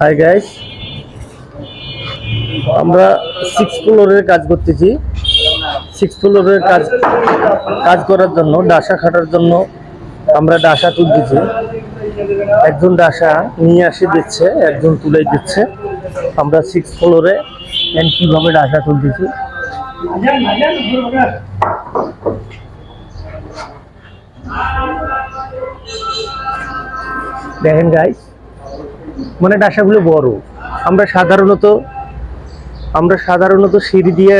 Hi guys আমরা six ফ্লোরের কাজ করতেছি। সিক্স ফ্লোরের কাজ কাজ করার জন্য, ডাসা খাটার জন্য আমরা ডাসা তুলতেছি। একজন ডাসা নিয়ে আসে দিচ্ছে, একজন তুলে দিচ্ছে। আমরা সিক্স ফ্লোরে কীভাবে ডাসা তুলতেছি। দেখেন গাইস মানে ডাসাগুলো বড়। আমরা সাধারণত আমরা সাধারণত সিঁড়ি দিয়ে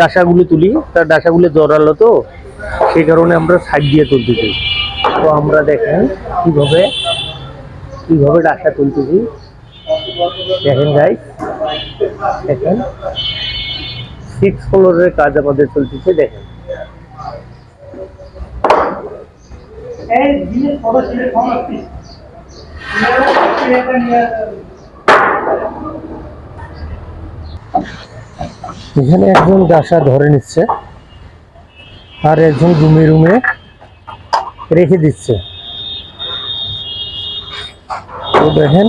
ডাসাগুলো তুলি তার ডাসাগুলো জড়ালো তো, সেই কারণে আমরা সাইড দিয়ে তুলতেছি তো আমরা দেখেন কীভাবে কীভাবে ডাসা তুলতেছি দেখেন গাইস দেখেন সিক্স ফ্লোরের কাজ আমাদের চলতেছে, দেখেন। এই জিনিস বড় ছিল সমস্তি এখানে একজন ডাসা ধরে নিচ্ছে আর একজন রুমে রুমে রেখে দিচ্ছে। তো দেখেন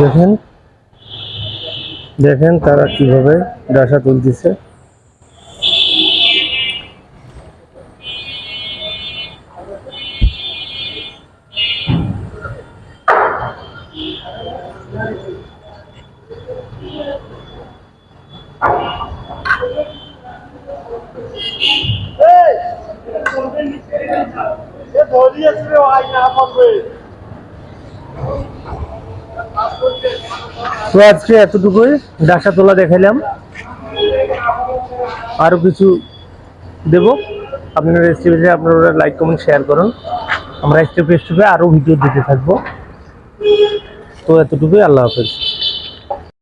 দেখেন দেখেন তারা কীভাবে ডাসা তুলতেছে এ ধরি আসবে আই না পারবে তো আজকে এতটুকুই ডাসা তোলা দেখাইলাম। আরও কিছু দেব। আপনারা স্টেপে আপনারা লাইক কমেন্ট শেয়ার করুন। আমরা স্টেপে স্টেপে আরও ভিডিও দিতে থাকব। তো এতটুকুই, আল্লাহ হাফেজ।